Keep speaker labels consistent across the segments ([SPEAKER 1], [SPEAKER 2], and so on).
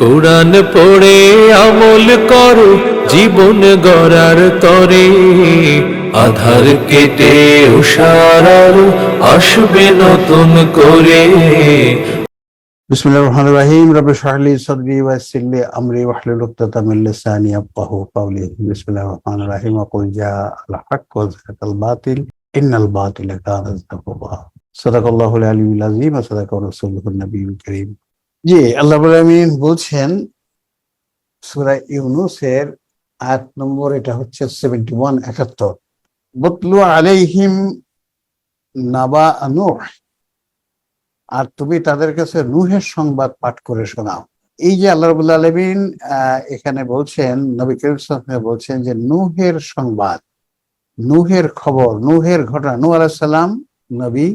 [SPEAKER 1] কোরআন পড়ে, আমল করো, জীবন গড়ার তরে। আধার কেটে উষার আসবে নতুন করে।
[SPEAKER 2] বিসমিল্লাহির রহমানির রহিম। রব্বি শরহ লি সাদরি ওয়া ইয়াসসির আমরি ওয়াহলুল উকদাতাম মিন লিসানি ইয়াফকাহু কওলি। বিসমিল্লাহির রহমানির রহিম। কুল জাআল হক ওয়া যাহাকাল বাতিল। ইন্নাল বাতিলা কানা যাহুকা সাদাকাল্লাহুল আলিয়্যুল আযীম। ওয়া সাদাকা রাসূলুহুন নবিয়্যুল কারীম। জি, আল্লাহ বলছেন, সূরা ইউনূসের আয়াত নম্বর এটা হচ্ছে 71 71 বুতলু আলাইহিম নাবা নূহ আর তুমি তাদের কাছে নুহের সংবাদ পাঠ করে শোনাও। এই যে আল্লাহ রবুল্লা আলমিন এখানে বলছেন, নবী করিম বলছেন যে নুহের সংবাদ, নুহের খবর, নুহের ঘটনা, নূহ আলাইহিস সালাম, নবী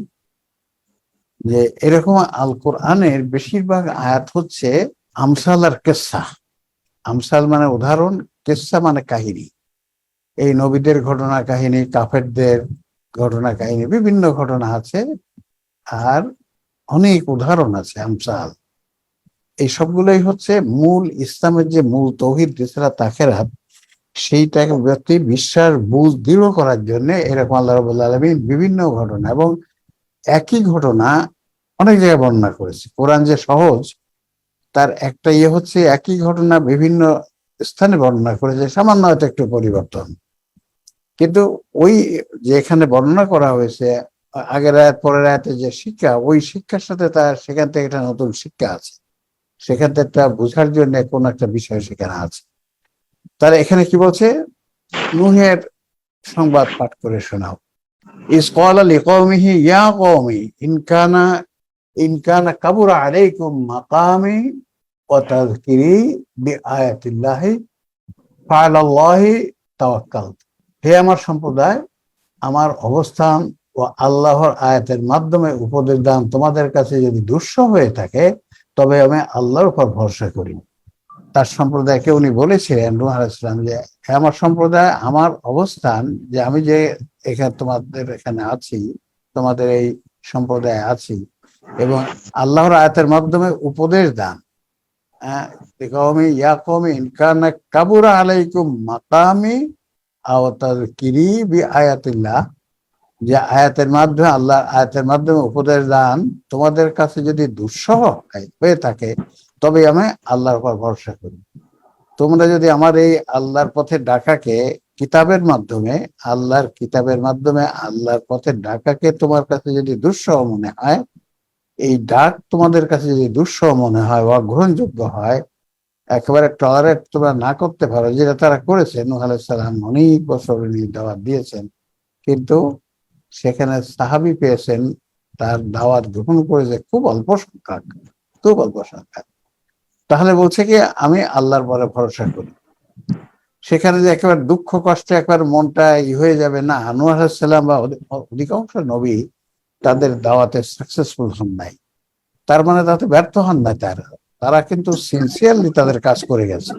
[SPEAKER 2] যে এরকম আল কোরআনের বেশিরভাগ আয়াত হচ্ছে আমসাল আর কেসা। আমসাল মানে উদাহরণ, কেসা মানে কাহিনী। এই নবীদের ঘটনা কাহিনী, কাফেরদের ঘটনা কাহিনী, বিভিন্ন ঘটনা আছে আর অনেক উদাহরণ আছে আমসাল। এই সবগুলোই হচ্ছে মূল ইসলামের যে মূল তৌহিদ রিসালা তাখেরাত, সেইটাকে ব্যক্তি বিশ্বাস, বুঝ, দৃঢ় করার জন্য এরকম আল্লাহ রবুল্লা আলমিন বিভিন্ন ঘটনা এবং একই ঘটনা অনেক জায়গায় বর্ণনা করেছে। কোরআন যে সহজ, তার একটা ইয়ে হচ্ছে একই ঘটনা বিভিন্ন স্থানে বর্ণনা করেছে, সামান্য হয়তো একটু পরিবর্তন। কিন্তু ওই যে এখানে বর্ণনা করা হয়েছে, আগের আয়াত, পরের আয়াতে যে শিক্ষা, ওই শিক্ষার সাথে তার সেখান থেকে একটা নতুন শিক্ষা আছে। সেখান থেকে একটা বোঝার জন্য কোন একটা বিষয় সেখানে আছে। তার এখানে কি বলছে? নুহের সংবাদ পাঠ করে শোনাও। ইস কল আলী কৌমিহি ইয়া কৌমি ইনকানা ইনকানা কাবুর আলাইকুম মাকামি ও তাজকিরি বি আয়াতিল্লাহি তাওয়াক্কাল হে আমার সম্প্রদায়, আমার অবস্থান ও আল্লাহর আয়াতের মাধ্যমে উপদেশ দান তোমাদের কাছে যদি দুঃস্ব হয়ে থাকে, তবে আমি আল্লাহর উপর ভরসা করি। তার সম্প্রদায়কে উনি বলেছিলেন, নূহ ইসলাম যে, "হে আমার সম্প্রদায়, আমার অবস্থান যে, আমি যে এখানে তোমাদের এখানে আছি, তোমাদের এই সম্প্রদায়ে আছি এবং আল্লাহর আয়াতের মাধ্যমে উপদেশ দান। হ্যাঁ যে আয়াতের মাধ্যমে আল্লাহ আয়াতের মাধ্যমে উপদেশ দান, তোমাদের কাছে যদি দুঃসহ হয়ে থাকে তবে আমি আল্লাহর উপর ভরসা করি। তোমরা যদি আমার এই আল্লাহর পথে ডাকাকে কিতাবের মাধ্যমে, আল্লাহর কিতাবের মাধ্যমে আল্লাহর পথে ডাকাকে তোমার কাছে যদি দুঃসহ মনে হয় এই ডাক তোমাদের কাছে যদি দুঃসহ মনে হয় বা গ্রহণযোগ্য হয়, একেবারে টলারেট তোমরা না করতে পারো, যেটা তারা করেছে, নুহ আলাইসাল্লাম অনেক বছর দাওয়াত দিয়েছেন। কিন্তু সেখানে সাহাবি পেয়েছেন, তার দাওয়াত গ্রহণ করেছে খুব অল্প সংখ্যক, খুব অল্প সংখ্যক। তাহলে বলছে কি, আমি আল্লাহর পরে ভরসা করি। সেখানে যে একেবারে দুঃখ কষ্টে, একবার মনটা ই হয়ে যাবে, না আনোয়ার সাল্লাম বা অধিকাংশ নবী তাদের দাওয়াতে সাকসেসফুল হন নাই। তার মানে তাতে ব্যর্থ হন নাই তারা। তারা কিন্তু সিনসিয়ারলি তাদের কাজ করে গেছে।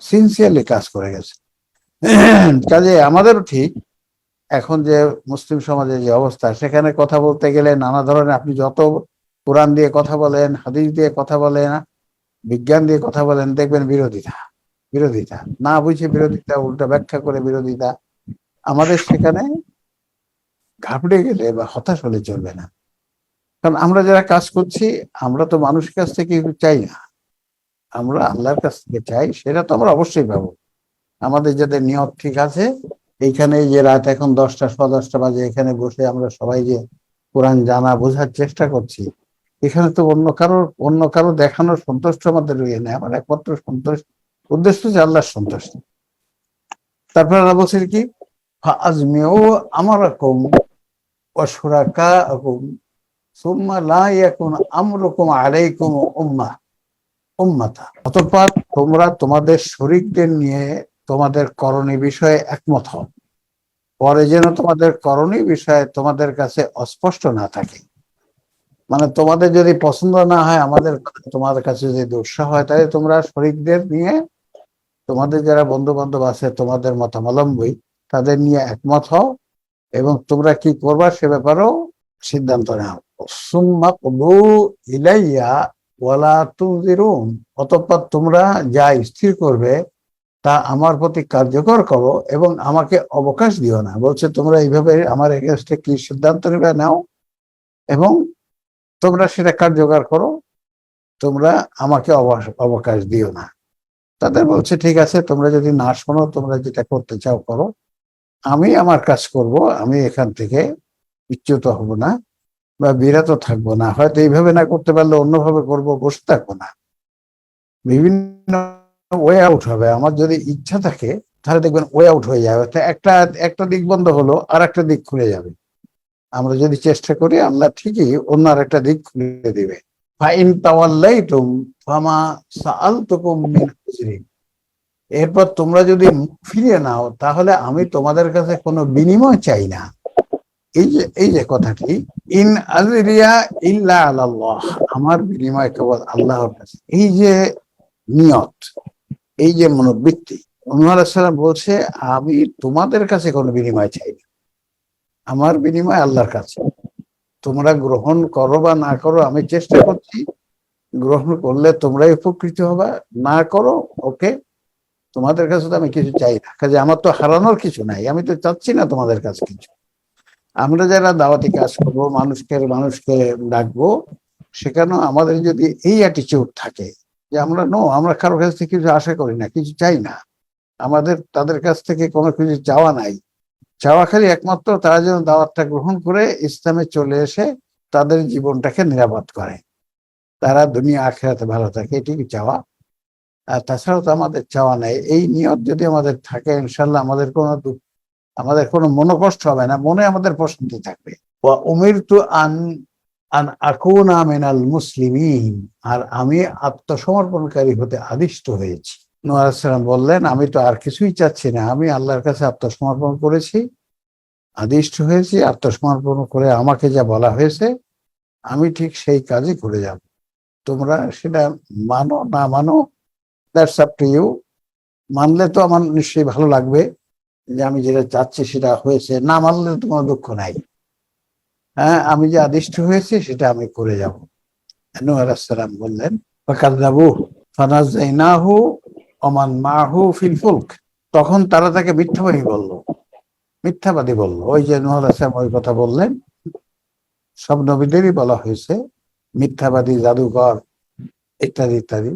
[SPEAKER 2] সিনসিয়ারলি কাজ করে গেছে। কাজে আমাদেরও ঠিক, এখন যে মুসলিম সমাজের যে অবস্থা, সেখানে কথা বলতে গেলে নানা ধরনের, আপনি যত কোরআন দিয়ে কথা বলেন, হাদিস দিয়ে কথা বলেন, বিজ্ঞান দিয়ে কথা বলেন, দেখবেন বিরোধিতা বিরোধিতা। না বুঝে বিরোধিতা, উল্টা ব্যাখ্যা করে বিরোধিতা। আমাদের সেখানে ঘাবড়ে গেলে বা হতাশ হলে চলবে না। কারণ আমরা যারা কাজ করছি, আমরা তো মানুষের কাছ থেকে চাই না। আমরা আল্লাহর কাছ থেকে চাই, সেটা তো আমরা অবশ্যই পাবো। আমাদের যাদের নিয়ত ঠিক আছে, এইখানে যে রাত এখন দশটা, সোয়া দশটা বাজে, এখানে বসে আমরা সবাই যে কোরআন জানা বোঝার চেষ্টা করছি, এখানে তো অন্য কারোর অন্য কারও দেখানোর সন্তুষ্ট আমাদের ইয়ে নেই। আমার একমাত্র সন্তোষ উদ্দেশ্য যে আল্লাহর সন্তুষ্ট। তারপরে আল্লাহ বলছেন কি আজমিও আমার কম অতঃপর তোমরা তোমাদের শরীরদের নিয়ে তোমাদের করণী বিষয়ে একমত হও। পরে যেন তোমাদের করণী বিষয়ে তোমাদের কাছে অস্পষ্ট না থাকে। মানে তোমাদের যদি পছন্দ না হয়, আমাদের তোমাদের কাছে যদি দুঃসাহ হয়, তাহলে তোমরা শরীরদের নিয়ে তোমাদের যারা বন্ধু বান্ধব আছে, তোমাদের মতাবলম্বী, তাদের নিয়ে একমত হও। এবং তোমরা কি করবা সে ব্যাপারেও সিদ্ধান্ত নাও। সুম্মা কুলু ইলাইয়া ওয়ালা তুজিরুন, অতঃপর তোমরা যা স্থির করবে তা আমার প্রতি কার্যকর করো এবং আমাকে অবকাশ দিও না। বলছে, তোমরা এইভাবে আমার এগেনস্টে কি সিদ্ধান্ত নেবে নাও এবং তোমরা সেটা কার্যকর করো। তোমরা আমাকে অবকাশ দিও না। তাদের বলছে, ঠিক আছে, তোমরা যদি না শোনো, তোমরা যেটা করতে চাও করো। আমি আমার কাজ করব, আমি এখান থেকে বিচ্যুত হব না বা বিরত থাকব না। হয়তো এইভাবে না করতে পারলে অন্যভাবে করব, বসে থাকব না। বিভিন্ন ওয়ে আউট হবে। আমার যদি ইচ্ছা থাকে, তাহলে দেখবেন ওয়ে আউট হয়ে যাবে। একটা একটা দিক বন্ধ হলো আর একটা দিক খুলে যাবে। আমরা যদি চেষ্টা করি, আল্লাহ ঠিকই অন্য আর একটা দিক খুলে দিবে। ফাইন তাওয়াল্লাইতুম ফামা সাআলতুকুম মিন আজরিন এরপর তোমরা যদি মুখ ফিরিয়ে নাও, তাহলে আমি তোমাদের কাছে কোনো বিনিময় চাই না। এই যে এই যে কথাটি, ইন আজরিয়া ইল্লা আলাল্লাহ আমার বিনিময় কেবল আল্লাহর কাছে। এই যে নিয়ত, এই যে মনোবৃত্তি সাল্লাম বলছে, আমি তোমাদের কাছে কোনো বিনিময় চাই না। আমার বিনিময় আল্লাহর কাছে। তোমরা গ্রহণ করো বা না করো, আমি চেষ্টা করছি। গ্রহণ করলে তোমরাই উপকৃত হবে। না করো, ওকে তোমাদের কাছে তো আমি কিছু চাই না। কাজে আমার তো হারানোর কিছু নাই। আমি তো চাচ্ছি না তোমাদের কাছে কিছু। আমরা যারা দাওয়াতি কাজ করব, মানুষকে মানুষকে ডাকবো, সেখানেও আমাদের যদি এই অ্যাটিচিউড থাকে যে আমরা নো আমরা কারোর কাছ থেকে কিছু আশা করি না, কিছু চাই না। আমাদের, তাদের কাছ থেকে কোনো কিছু চাওয়া নাই। চাওয়া খালি একমাত্র তারা যেন দাওয়াতটা গ্রহণ করে, ইসলামে চলে এসে তাদের জীবনটাকে নিরাপদ করে। তারা দুনিয়া, আখেরাতে ভালো থাকে এটুকু চাওয়া। আর তাছাড়াও তো আমাদের চাওয়া নাই। এই নিয়ত যদি আমাদের থাকে ইনশাল্লাহ আমাদের কোনো দুঃখ, আমাদের কোনো মনোকষ্ট হবে না, মনে আমাদের প্রশান্তি থাকবে। উমির তু আন আন আকুনা মিনাল মুসলিমিন, আর আমি আত্মসমর্পণকারী হতে আদিষ্ট হয়েছি। নোয়ারাম বললেন, আমি তো আর কিছুই চাচ্ছি না, আমি আল্লাহর কাছে আত্মসমর্পণ করেছি, আদিষ্ট হয়েছি, আত্মসমর্পণ করে আমাকে যা বলা হয়েছে, আমি ঠিক সেই কাজই করে যাব। তোমরা সেটা মানো, না মানো দ্যাটস আপ টু ইউ মানলে তো আমার নিশ্চয়ই ভালো লাগবে যে আমি যেটা চাচ্ছি সেটা হয়েছে, না মানলে তো কোনো দুঃখ নাই। হ্যাঁ আমি যে আদিষ্ট হয়েছি সেটা আমি করে যাব। সালাম বললেন ফাকাদ্দাবু ফানাজাইনাহু ওমান মাহু ফিল ফুলক। তখন তারা তাকে মিথ্যাবাদী বলল। মিথ্যাবাদী বলল। ওই যে নুহ আসলাম ওই কথা বললেন। সব নবীদেরই বলা হয়েছে, মিথ্যাবাদী, জাদুকর, ইত্যাদি ইত্যাদি।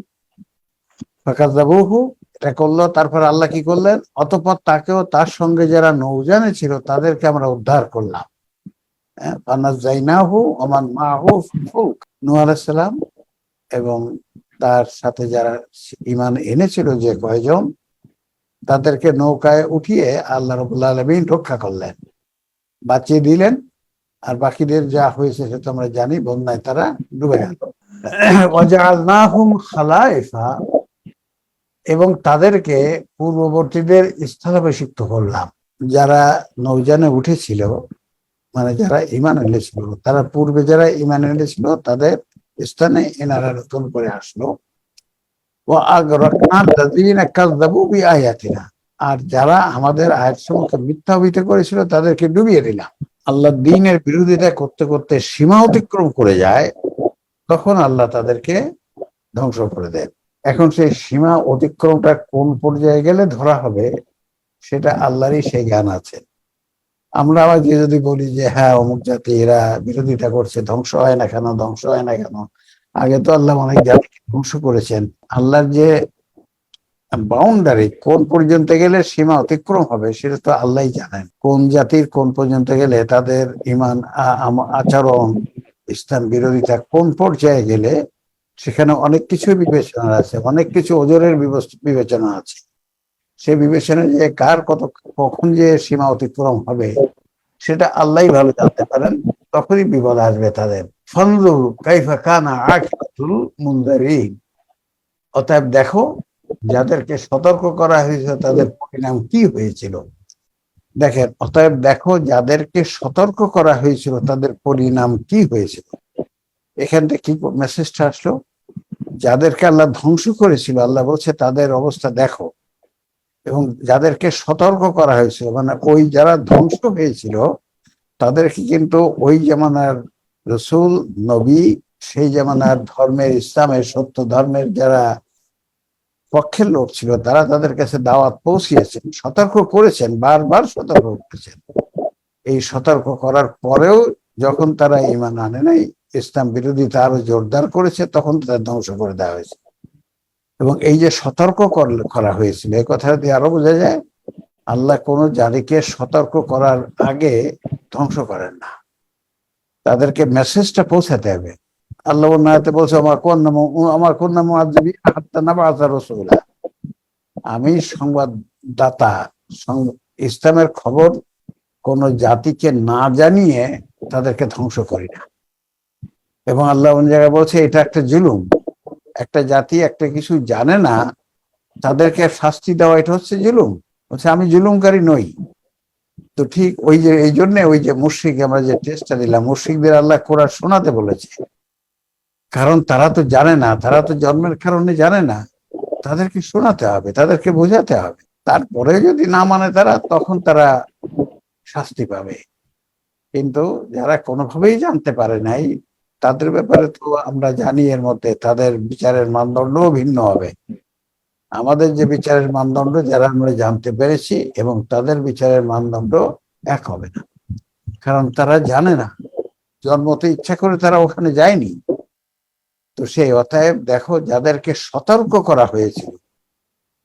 [SPEAKER 2] এটা করল তারপর আল্লাহ কি করলেন? অতপর তাকেও তার সঙ্গে যারা নৌজানে ছিল তাদেরকে আমরা উদ্ধার করলাম। জাইনাহু ওমান মাহু নূহ আলাইসালাম এবং তার সাথে যারা ইমান এনেছিল যে কয়জন তাদেরকে নৌকায় উঠিয়ে আল্লাহ রবুল্লা আলমিন রক্ষা করলেন। বাঁচিয়ে দিলেন আর বাকিদের যা হয়েছে সে তো আমরা জানি বন্যায় তারা ডুবে গেল। ওয়াজআলনাহুম খালাইফা এবং তাদেরকে পূর্ববর্তীদের স্থলাভিষিক্ত করলাম। যারা নৌজানে উঠেছিল মানে যারা ইমান এনেছিল, তারা পূর্বে যারা ইমান এনেছিল, তাদের স্থানে এনারা নতুন করে আসলো। ও আয়াতিনা আর যারা আমাদের আয়াত সমূহকে মিথ্যাবিত করেছিল, তাদেরকে ডুবিয়ে দিলাম। আল্লাহ দিনের বিরোধিতা করতে করতে সীমা অতিক্রম করে যায়, তখন আল্লাহ তাদেরকে ধ্বংস করে দেয় এখন সেই সীমা অতিক্রমটা কোন পর্যায়ে গেলে ধরা হবে, সেটা আল্লাহরই সেই জ্ঞান আছে। আমরা আবার যে যদি বলি যে হ্যাঁ অমুক জাতি এরা বিরোধিতা করছে, ধ্বংস হয় না কেন, ধ্বংস হয় না কেন? আগে তো আল্লাহ অনেক জাতিকে ধ্বংস করেছেন। আল্লাহর যে বাউন্ডারি কোন পর্যন্ত গেলে সীমা অতিক্রম হবে, সেটা তো আল্লাহই জানেন। কোন জাতির কোন পর্যন্ত গেলে তাদের ইমান আচরণ ইসলাম বিরোধিতা কোন পর্যায়ে গেলে সেখানে অনেক কিছু বিবেচনা আছে, অনেক কিছু ওজনের বিবেচনা আছে। সে বিবেচনা যে কার কত কখন যে সীমা অতিক্রম হবে, সেটা আল্লাহ ভালো জানতে পারেন, তখনই বিপদ আসবে তাদের। ফন্দুর কাইফা কানা আকিবাতুল মুনদারিন অতএব দেখো, যাদেরকে সতর্ক করা হয়েছে, তাদের পরিণাম কি হয়েছিল? দেখেন, অতএব দেখো, যাদেরকে সতর্ক করা হয়েছিল, তাদের পরিণাম কি হয়েছিল? এখান থেকে কি মেসেজটা আসলো? যাদেরকে আল্লাহ ধ্বংস করেছিল, আল্লাহ বলছে, তাদের অবস্থা দেখো। এবং যাদেরকে সতর্ক করা হয়েছিল মানে ওই যারা ধ্বংস হয়েছিল, তাদেরকে কিন্তু ওই জামানার রসুল, নবী, সেই জামানার ধর্মের, ইসলামের, সত্য ধর্মের যারা পক্ষের লোক ছিল, তারা তাদের কাছে দাওয়াত পৌঁছিয়েছেন, সতর্ক করেছেন, বারবার সতর্ক করেছেন। এই সতর্ক করার পরেও যখন তারা ইমান আনে নাই ইসলাম বিরোধিতা আরও জোরদার করেছে, তখন তাদের ধ্বংস করে দেওয়া হয়েছে। এবং এই যে সতর্ক করা হয়েছিল এই কথা দিয়ে আরও বোঝা যায়, আল্লাহ কোনো জাতিকে সতর্ক করার আগে ধ্বংস করেন না। তাদেরকে মেসেজটা পৌঁছাতে হবে। আল্লাহ নাতে বলছে আমার কোন নাম আমার কোন নাম আজবি হাত্তা না বাজা রসুলা। আমি সংবাদদাতা ইসলামের খবর কোন জাতিকে না জানিয়ে তাদেরকে ধ্বংস করি না। এবং আল্লাহ অন্য জায়গায় বলছে, এটা একটা জুলুম। একটা জাতি একটা কিছু জানে না, তাদেরকে শাস্তি দেওয়া, এটা হচ্ছে জুলুম। বলছে, আমি জুলুমকারী নই। তো ঠিক ওই যে, এই জন্য ওই যে মুর্শিক আমরা যে টেস্টটা দিলাম মুর্শিকদের আল্লাহ কোরআন শোনাতে বলেছে। কারণ তারা তো জানে না, তারা তো জন্মের কারণে জানে না। তাদেরকে শোনাতে হবে, তাদেরকে বোঝাতে হবে। তারপরে যদি না মানে তারা, তখন তারা শাস্তি পাবে। কিন্তু যারা কোনোভাবেই জানতে পারে নাই তাদের ব্যাপারে তো আমরা জানি এর মধ্যে তাদের বিচারের মানদণ্ডও ভিন্ন হবে। আমাদের যে বিচারের মানদণ্ড, যারা আমরা জানতে পেরেছি এবং তাদের বিচারের মানদণ্ড এক হবে না। কারণ তারা জানে না। জন্মতে ইচ্ছা করে তারা ওখানে যায়নি। তো সেই অতএব দেখো, যাদেরকে সতর্ক করা হয়েছিল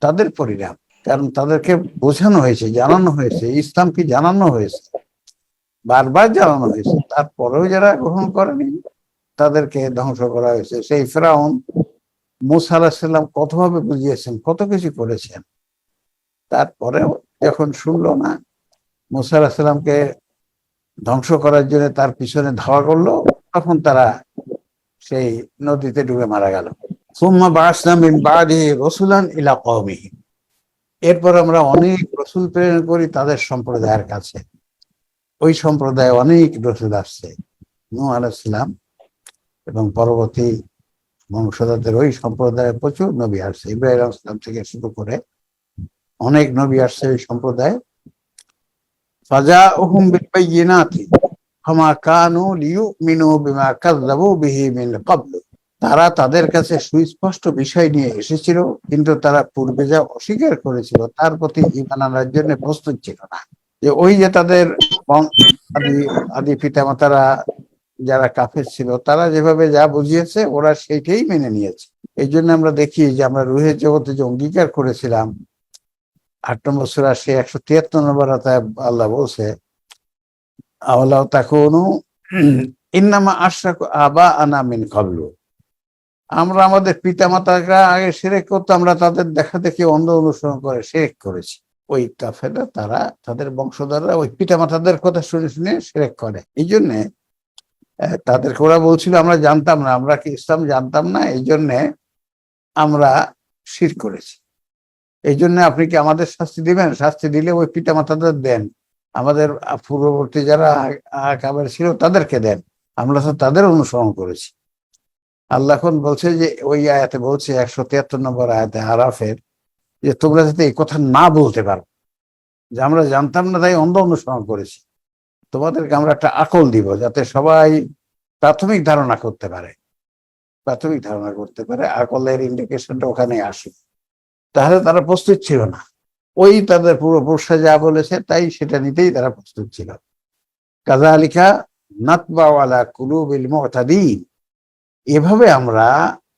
[SPEAKER 2] তাদের পরিণাম। কারণ তাদেরকে বোঝানো হয়েছে, জানানো হয়েছে, ইসলামকে জানানো হয়েছে, বারবার জানানো হয়েছে। তারপরেও যারা গ্রহণ করেনি তাদেরকে ধ্বংস করা হয়েছে। সেই ফেরাউন মুসা কতভাবে বুঝিয়েছেন, কত কিছু করেছেন? তারপরেও যখন শুনলো না, মুসা ধ্বংস করার জন্য তার পিছনে ধাওয়া করল, তখন তারা সেই নদীতে ডুবে মারা গেল। সুম্মা বাসনা মিন বাদিহি রসুলান ইলা কওমিহি। এরপর আমরা অনেক রসুল প্রেরণ করি তাদের সম্প্রদায়ের কাছে। ওই সম্প্রদায়ে অনেক রসুল আসছে। নু আলাইসালাম এবং পরবর্তী বংশধরদের ওই সম্প্রদায়ে প্রচুর নবী আসছে। ইব্রাহিম আসলাম থেকে শুরু করে অনেক নবী আসছে ওই সম্প্রদায়। ফাজা ওহুম বিল ফামা কানু লিউমিনু বিমা কাযযাবু বিহি মিন তারা তাদের কাছে সুস্পষ্ট বিষয় নিয়ে এসেছিল, কিন্তু তারা পূর্বে যা অস্বীকার করেছিল তার প্রতি ঈমান আনার জন্য প্রস্তুত ছিল না। যে ওই যে তাদের আদি আদি পিতামাতারা যারা কাফের ছিল, তারা যেভাবে যা বুঝিয়েছে, ওরা সেইটাই মেনে নিয়েছে। এই জন্য আমরা দেখি যে আমরা রুহের জগতে যে অঙ্গীকার করেছিলাম, আট নম্বর সুরা, সে একশো তিয়াত্তর নম্বর আল্লাহ বলছে আল্লাহ তাকুনু ইন্নামা আশরাক আবা আনা মিন কাবলু আমরা আমাদের পিতা মাতারা আগে সেরেক করতো, আমরা তাদের দেখা দেখি অন্ধ অনুসরণ করে সেরেক করেছি। ওই কাফেরা তারা তাদের বংশধররা, ওই পিতা মাতাদের কথা শুনে শুনে সেরেক করে। এই জন্যে তাদেরকে ওরা বলছিল, আমরা জানতাম না, আমরা কি ইসলাম জানতাম না, এই জন্যে আমরা শির করেছি। এই জন্য আপনি কি আমাদের শাস্তি দিবেন? শাস্তি দিলে ওই পিতা মাতাদের দেন। আমাদের পূর্ববর্তী যারা কাবার ছিল তাদেরকে দেন। আমরা তো তাদের অনুসরণ করেছি। আল্লাহ এখন বলছে যে, ওই আয়াতে বলছে, একশো তিয়াত্তর নম্বর আয়াতে আরাফের, যে তোমরা যাতে এই কথা না বলতে পারো। যে আমরা জানতাম না, তাই অন্ধ অনুসরণ করেছি। তোমাদেরকে আমরা একটা আকল দিব যাতে সবাই প্রাথমিক ধারণা করতে পারে। প্রাথমিক ধারণা করতে পারে, আকলের ইন্ডিকেশনটা ওখানে আসে। তাহলে তারা প্রস্তুত ছিল না। ওই তাদের পূর্বপুরুষরা যা বলেছে, তাই সেটা নিতেই তারা প্রস্তুত ছিল। কাজা কাজালিকা নাতবাওয়ালা কুলু কুলুবিল মুতাদিন। এভাবে আমরা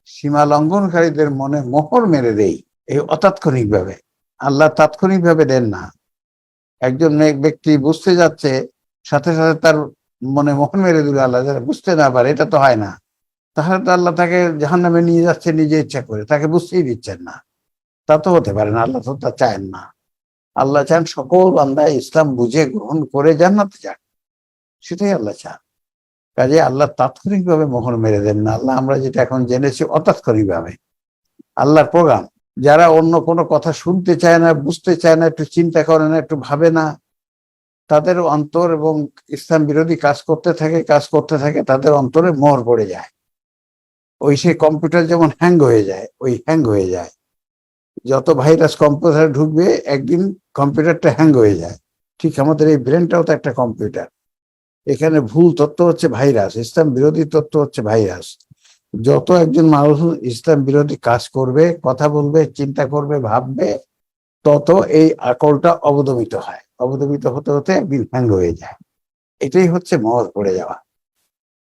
[SPEAKER 2] সীমা লঙ্ঘনকারীদের মনে মোহর মেরে দেই, এই অতাৎক্ষণিক ভাবে আল্লাহ তাৎক্ষণিক ভাবে দেন না। একজন ব্যক্তি বুঝতে যাচ্ছে সাথে সাথে তার মনে মোহর মেরে দিল আল্লাহ যারা বুঝতে না পারে, এটা তো হয় না। তাহলে তো আল্লাহ তাকে জাহান্নামে নিয়ে যাচ্ছে, নিজে ইচ্ছা করে, তাকে বুঝতেই দিচ্ছেন না। তা তো হতে পারে না, আল্লাহ তো তা চান না। আল্লাহ চান সকল বান্দা ইসলাম বুঝে, গ্রহণ করে জান্নাতে যাক। সেটাই আল্লাহ চান। কাজে আল্লাহ তাৎক্ষণিকভাবে মোহর মেরে দেন না। আল্লাহ, আমরা যেটা এখন জেনেছি অতাৎক্ষণিকভাবে। আল্লাহর প্রোগ্রাম, যারা অন্য কোনো কথা শুনতে চায় না, বুঝতে চায় না, একটু চিন্তা করে না, একটু ভাবে না তাদের অন্তর এবং ইসলাম বিরোধী কাজ করতে থাকে, কাজ করতে থাকে, তাদের অন্তরে মোহর পড়ে যায়। ওই সেই কম্পিউটার যেমন হ্যাং হয়ে যায়, ওই হ্যাং হয়ে যায়। যত ভাইরাস কম্পিউটারে ঢুকবে, একদিন কম্পিউটারটা হ্যাং হয়ে যায়। ঠিক আমাদের এই ব্রেনটাও তো একটা কম্পিউটার এখানে ভুল তথ্য হচ্ছে ভাইরাস ইসলাম বিরোধী তথ্য হচ্ছে ভাইরাস যত একজন মানুষ ইসলাম বিরোধী কাজ করবে, কথা বলবে, চিন্তা করবে, ভাববে, তত এই আকলটা অবদমিত হয়। অবদমিত হতে হতে একদিন ভ্যাঙ্গ হয়ে যায়। এটাই হচ্ছে মহর পড়ে যাওয়া।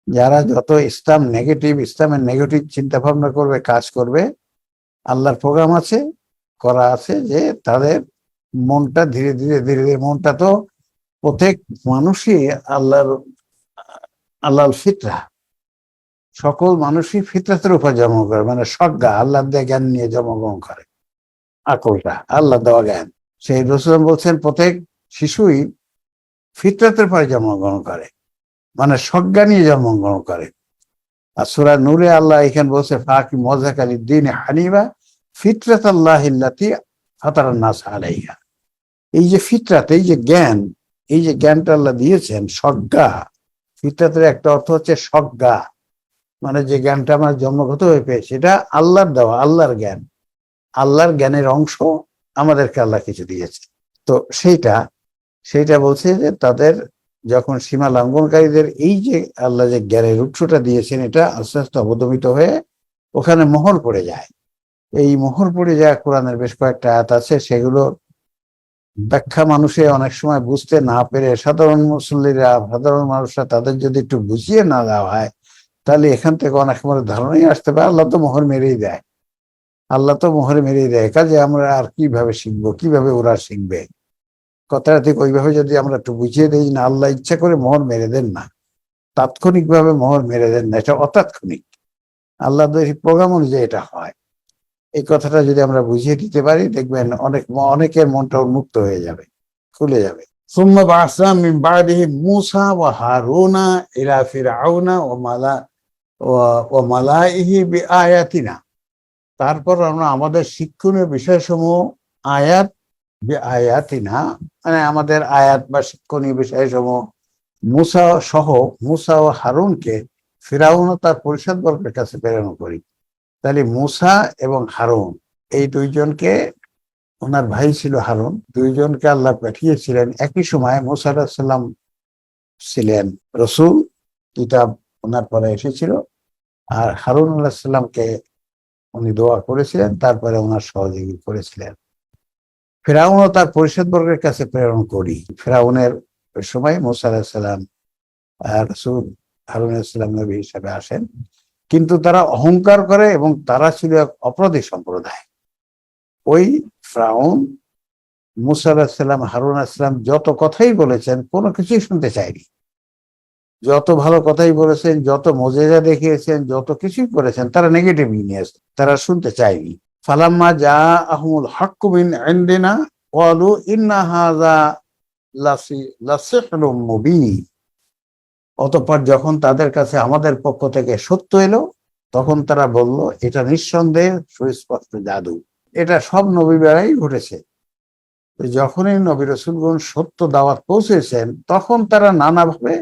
[SPEAKER 2] যারা যত ইসলাম নেগেটিভ ইসলামের নেগেটিভ চিন্তা ভাবনা করবে, কাজ করবে, আল্লাহর প্রোগ্রাম আছে, করা আছে যে তাদের মনটা ধীরে ধীরে ধীরে ধীরে মনটা তো প্রত্যেক মানুষই আল্লাহর আল্লাহর ফিতরা। সকল মানুষই ফিতরাতের উপর জন্ম করে মানে সজ্ঞা আল্লাহ দেয়া জ্ঞান নিয়ে জন্মগ্রহণ করে। আকলটা আল্লাহ দেওয়া জ্ঞান। সেই রসুল বলছেন, প্রত্যেক শিশুই ফিতরাতের পরে জন্মগ্রহণ করে। মানে সজ্ঞা নিয়ে জন্মগ্রহণ করে। আর সুরা নূরে আল্লাহ এখানে বলছে, ফাঁকি মজাক আলী দিন হানিবা ফিতরাত আল্লাহ নাস আলাইহা। এই যে ফিতরাত, এই যে জ্ঞান, এই যে জ্ঞানটা আল্লাহ দিয়েছেন, সজ্ঞা। ফিতরাতের একটা অর্থ হচ্ছে সজ্ঞা। মানে যে জ্ঞানটা আমার জন্মগত হয়ে পেয়েছি এটা আল্লাহর দেওয়া, আল্লাহর জ্ঞান। আল্লাহর জ্ঞানের অংশ আমাদেরকে আল্লাহ কিছু দিয়েছে তো সেইটা সেইটা বলছে যে তাদের যখন সীমা লঙ্ঘনকারীদের এই যে আল্লাহ যে জ্ঞানের উৎসটা দিয়েছেন, এটা আস্তে আস্তে অবদমিত হয়ে ওখানে মোহর পড়ে যায়। এই মোহর পড়ে যায় কোরআনের বেশ কয়েকটা আয়াত আছে, সেগুলো ব্যাখ্যা মানুষে অনেক সময় বুঝতে না পেরে সাধারণ মুসল্লিরা, সাধারণ মানুষরা তাদের যদি একটু বুঝিয়ে না দেওয়া হয়, তাহলে এখান থেকে অনেক সময় ধারণাই আসতে পারে, আল্লাহ তো মোহর মেরেই দেয়। আল্লাহ তো মোহর মেরেই দেয়। কাজে আমরা আর কীভাবে শিখব? কীভাবে ওরা শিখবে? কথাটা ঠিক ওইভাবে যদি আমরা একটু বুঝিয়ে দিই না, আল্লাহ ইচ্ছা করে মোহর মেরে দেন না। তাৎক্ষণিকভাবে মোহর মেরে দেন না, এটা অতাৎক্ষণিক। আল্লাহ প্রোগ্রাম অনুযায়ী এটা হয়। এই কথাটা যদি আমরা বুঝিয়ে দিতে পারি, দেখবেন অনেক, অনেকের মনটা উন্মুক্ত হয়ে যাবে, খুলে যাবে। মুসা ওয়া হারুনা ইলা ফিরাউনা ও মালা ও মালাইহি বি আয়াতিনা। তারপর আমরা আমাদের শিক্ষণীয় বিষয়সমূহ, আয়াত আয়াতিনা মানে আমাদের আয়াত বা শিক্ষণীয় বিষয়সমূহ মুসা সহ, মুসা ও হারুনকে ফিরাউন ও তার পরিষদ বর্গের কাছে প্রেরণ করি। তাহলে মুসা এবং হারুন, এই দুইজনকে, ওনার ভাই ছিল হারুন, দুইজনকে আল্লাহ পাঠিয়েছিলেন। একই সময় মুসা সাল্লাম ছিলেন রসুল কিতাব ওনার পরে এসেছিল। আর হারুন আল্লাহ সাল্লামকে উনি দোয়া করেছিলেন, তারপরে ওনার সহযোগী করেছিলেন। ফেরাউনও তার পরিষদ বর্গের কাছে প্রেরণ করি। ফেরাউনের সময় মুসা আলাহিসাল্লাম রসুল হারুন ইসলাম নবী হিসাবে আসেন। কিন্তু তারা অহংকার করে এবং তারা ছিল এক অপরাধী সম্প্রদায়। ওই ফ্রাউন মুসা আলাহিসাল্লাম হারুন আসলাম যত কথাই বলেছেন, কোনো কিছুই শুনতে চায়নি। যত ভালো কথাই বলেছেন, যত মজেজা দেখিয়েছেন, যত কিছুই করেছেন, তারা নেগেটিভ নিয়ে তারা শুনতে চায়নি। ফালাম্মা যা আহমুল হকুবিন এন্ডিনা কলু ইন্না হাজা অতঃপর যখন তাদের কাছে আমাদের পক্ষ থেকে সত্য এলো, তখন তারা বলল, এটা নিঃসন্দেহে সুস্পষ্ট জাদু। এটা সব নবী বেড়াই ঘটেছে। যখনই নবী রসুলগণ সত্য দাওয়াত পৌঁছেছেন, তখন তারা নানাভাবে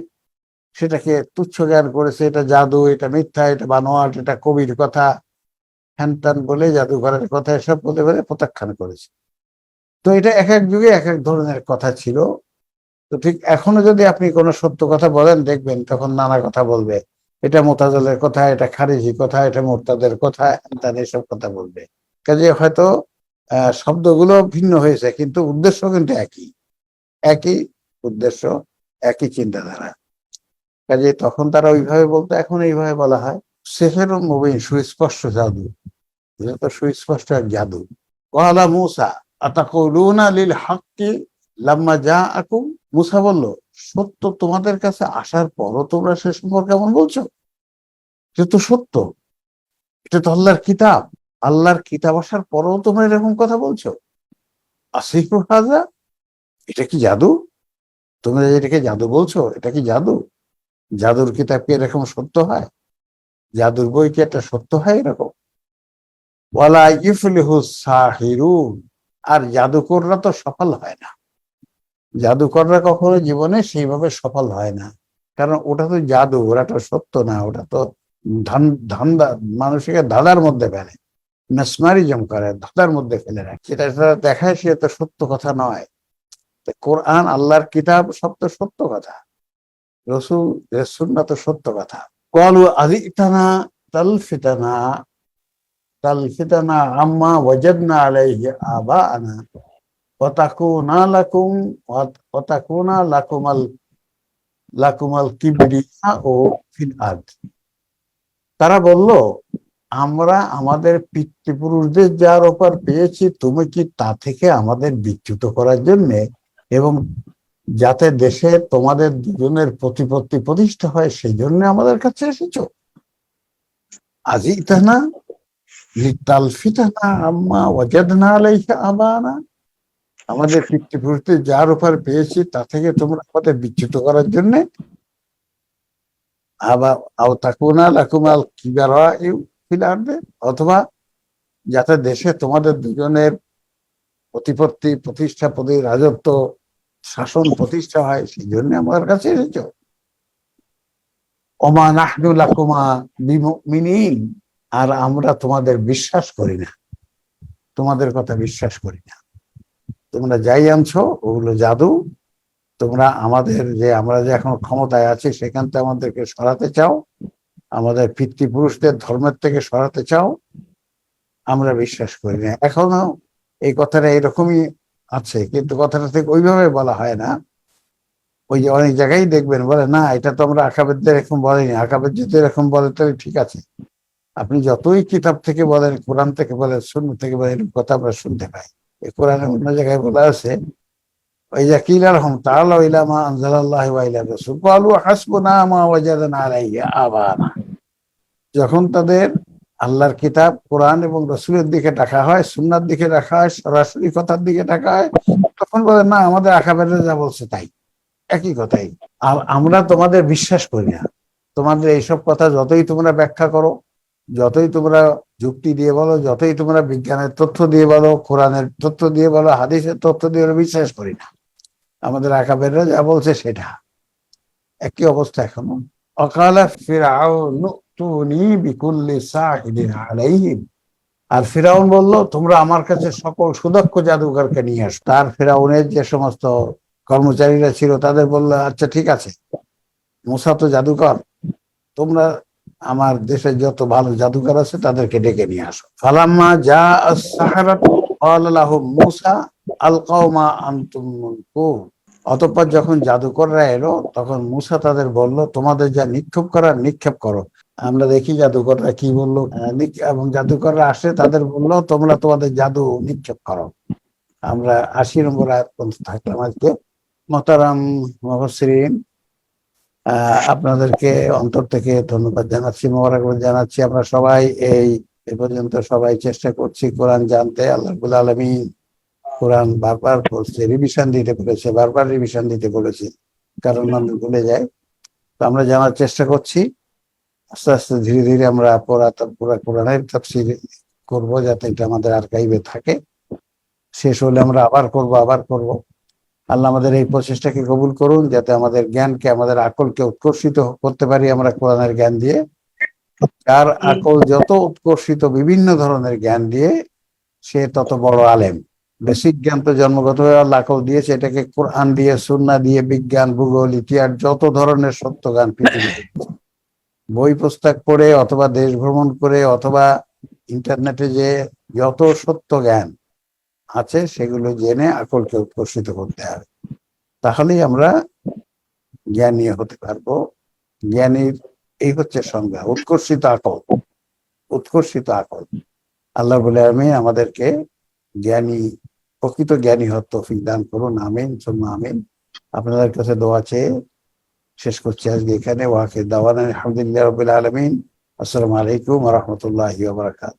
[SPEAKER 2] সেটাকে তুচ্ছ জ্ঞান করেছে, এটা জাদু, এটা মিথ্যা, এটা বানোয়াট, এটা কবির কথা। হ্যান ত্যান বলে জাদুঘরের কথা এসব বলে বলে প্রত্যাখ্যান করেছে। তো এটা এক এক যুগে এক এক ধরনের কথা ছিল। তো ঠিক এখনও যদি আপনি কোনো সত্য কথা বলেন, দেখবেন তখন নানা কথা বলবে। এটা মোতাজলের কথা, এটা খারিজি কথা, এটা মোরতাদের কথা হ্যান এসব কথা বলবে। কাজে হয়তো শব্দগুলো ভিন্ন হয়েছে, কিন্তু উদ্দেশ্য কিন্তু একই। একই উদ্দেশ্য, একই চিন্তাধারা। কাজে তখন তারা ওইভাবে বলতো, এখন এইভাবে বলা হয়। সেফের মুবিন সুস্পষ্ট জাদু। এটা তো সুস্পষ্ট এক জাদু। কহালা মুসা, আতাকুলুনা লিল হাক্কি, লাম্মা যা আকু মুসা বলল, সত্য তোমাদের কাছে আসার পরও তোমরা সে সম্পর্কে কেমন বলছো? এটা তো সত্য। এটা তো আল্লাহর কিতাব। আল্লাহর কিতাব আসার পরও তোমরা এরকম কথা বলছো? আসিফুর হাজা, এটা কি জাদু? তোমরা এটাকে জাদু বলছো, এটা কি জাদু? জাদুর কিতাব কি এরকম সত্য হয়? জাদুর বই কি একটা সত্য হয় এরকম? আর জাদুকররা তো সফল হয় না। জাদুকররা কখনো জীবনে সেইভাবে সফল হয় না। কারণ ওটা তো জাদু ওটা তো সত্য না, ওটা তো ধান, ধান্দা, মানুষকে ধাঁধার মধ্যে ফেলে। মেসমারিজম করে, ধাঁধার মধ্যে ফেলে রাখে। সেটা সেটা দেখায় সে তো সত্য কথা নয়। কোরআন, আল্লাহর কিতাব সব তো সত্য কথা। রসুল রসুল্লা তো সত্য কথা। কলু আদি ইতানা তালফিতানা আম্মা আলাইহি ওয়া তাকুনা লাকুম লাকুমাল লাকুমাল কিবরিয়া ও ফিল আরদ তারা বলল, আমরা আমাদের পিতৃপুরুষদের যার ওপর পেয়েছি, তুমি কি তা থেকে আমাদের বিচ্যুত করার জন্যে এবং যাতে দেশে তোমাদের দুজনের প্রতিপত্তি প্রতিষ্ঠা হয়, সেই জন্য আমাদের কাছে এসেছ? আজি ইতানা লিতালফিতানা আম্মা ওয়াজাদনা আলাইহা আবানা। আমাদের পিতৃপুরুষদের যার উপর পেয়েছি, তা থেকে তোমরা আমাদের বিচ্যুত করার জন্য। আবার আও তাকুনা লাকুমাল কিবারা ইউ ফিল আরদে, অথবা যাতে দেশে তোমাদের দুজনের প্রতিপত্তি, প্রতিষ্ঠা, প্রতি রাজত্ব, শাসন, প্রতিষ্ঠা হয়, সেই জন্য আমার কাছে এসেছ। অমা নাহনু লাকুমা বিমিনিন আর আমরা তোমাদের বিশ্বাস করি না। তোমাদের কথা বিশ্বাস করি না। তোমরা যাই আনছো, ওগুলো জাদু। তোমরা আমাদের যে, আমরা যে এখন ক্ষমতায় আছি, সেখান থেকে আমাদেরকে সরাতে চাও। আমাদের পিতৃপুরুষদের ধর্মের থেকে সরাতে চাও। আমরা বিশ্বাস করি না। এখনও এই কথাটা এরকমই আছে, কিন্তু কথাটা ঠিক ওইভাবে বলা হয় না। ওই যে অনেক জায়গায় দেখবেন বলে, না, এটা তো আমরা আকাবেদদের এরকম বলেনি। আকাবেদ যদি এরকম বলে, তাহলে ঠিক আছে। আপনি যতই কিতাব থেকে বলেন, কোরআন থেকে বলেন শূন্য থেকে বলেন কথা আমরা শুনতে পাই। এই কোরআনে অন্য জায়গায় বলা আছে, ওই যে কিলার হম তাহলে ইলামা আনজালাল্লাহ ওয়া ইলা মা ওয়াজাদনা আলাইহি যখন তাদের আল্লাহর কিতাব কোরআন এবং রসুলের দিকে ডাকা হয় সুন্নার দিকে ডাকা হয়, সরাসরি কথার দিকে ডাকা হয়, তখন বলে, না, আমাদের আকাবেরা যা বলছে তাই। একই কথাই। আর আমরা তোমাদের বিশ্বাস করি না। তোমাদের এইসব কথা যতই তোমরা ব্যাখ্যা করো যতই তোমরা যুক্তি দিয়ে বলো যতই তোমরা বিজ্ঞানের তথ্য দিয়ে বলো কোরআনের তথ্য দিয়ে বলো হাদিসের তথ্য দিয়ে বলো, বিশ্বাস করি না। আমাদের আকাবেররা যা বলছে সেটা। একই অবস্থা এখনও। আর ফিরাউন বলল তোমরা আমার কাছে সকল সুদক্ষ জাদুকরকে নিয়ে আস। তার ফিরাউনের যে সমস্ত কর্মচারীরা ছিল তাদের বলল আচ্ছা ঠিক আছে। মুসা তো জাদুকর। তোমরা আমার দেশের যত ভালো জাদুকর আছে, তাদেরকে ডেকে নিয়ে আসো। ফালাম্মা যা আল্লাহ মুসা আল কওমা আনতুম অতঃপর যখন জাদুকররা এলো, তখন মুসা তাদের বলল, তোমাদের যা নিক্ষেপ করার নিক্ষেপ করো। আমরা দেখি জাদুকররা কি বলল এবং জাদুকররা আসে, তাদের বলল, তোমরা তোমাদের জাদু নিক্ষেপ করো। আমরা আশি নম্বর আয়াত পর্যন্ত থাকলাম আজকে। মতারাম মহসরিন আপনাদেরকে অন্তর থেকে ধন্যবাদ জানাচ্ছি, মোবারকবাদ জানাচ্ছি। আমরা সবাই এই এ পর্যন্ত সবাই চেষ্টা করছি কোরআন জানতে। আল্লাহ আলমী কোরআন বারবার বলছে রিভিশন দিতে বলেছে, বারবার রিভিশন দিতে বলেছে কারণ আমরা ভুলে যাই তো আমরা জানার চেষ্টা করছি। আস্তে আস্তে ধীরে ধীরে আমরা পুরা পুরা কোরআনের তাফসির করব, যাতে এটা আমাদের আর্কাইভে থাকে। শেষ হলে আমরা আবার করব আবার করব। আল্লাহ আমাদের এই প্রচেষ্টাকে কবুল করুন, যাতে আমাদের জ্ঞানকে, আমাদের আকলকে উৎকর্ষিত করতে পারি আমরা কোরআনের জ্ঞান দিয়ে। যার আকল যত উৎকর্ষিত বিভিন্ন ধরনের জ্ঞান দিয়ে, সে তত বড় আলেম। বেসিক জ্ঞান তো জন্মগতভাবে আল্লাহ আকল দিয়েছে, এটাকে কোরআন দিয়ে, সুন্না দিয়ে, বিজ্ঞান, ভূগোল, ইতিহাস, যত ধরনের সত্য জ্ঞান পৃথিবীতে বই পুস্তক পড়ে অথবা দেশ ভ্রমণ করে অথবা ইন্টারনেটে যে যত সত্য জ্ঞান আছে, সেগুলো জেনে আকলকে উৎকর্ষিত করতে হবে। তাহলেই আমরা জ্ঞানী হতে পারব। জ্ঞানীর, এই হচ্ছে সংজ্ঞা, উৎকর্ষিত আকল উৎকর্ষিত আকল। আল্লাহ বলে আমি আমাদেরকে জ্ঞানী, প্রকৃত জ্ঞানী হওয়ার দান করুন, আমিন, সুম্মা আমিন। আপনাদের কাছে দোয়া চেয়ে শেষ করছি আজকে এখানে। ওয়াকে দাওয়ান, আলহামদুলিল্লাহ রবিল আলমিন। আসসালামু আলাইকুম রহমতুল্লাহ বারাকাত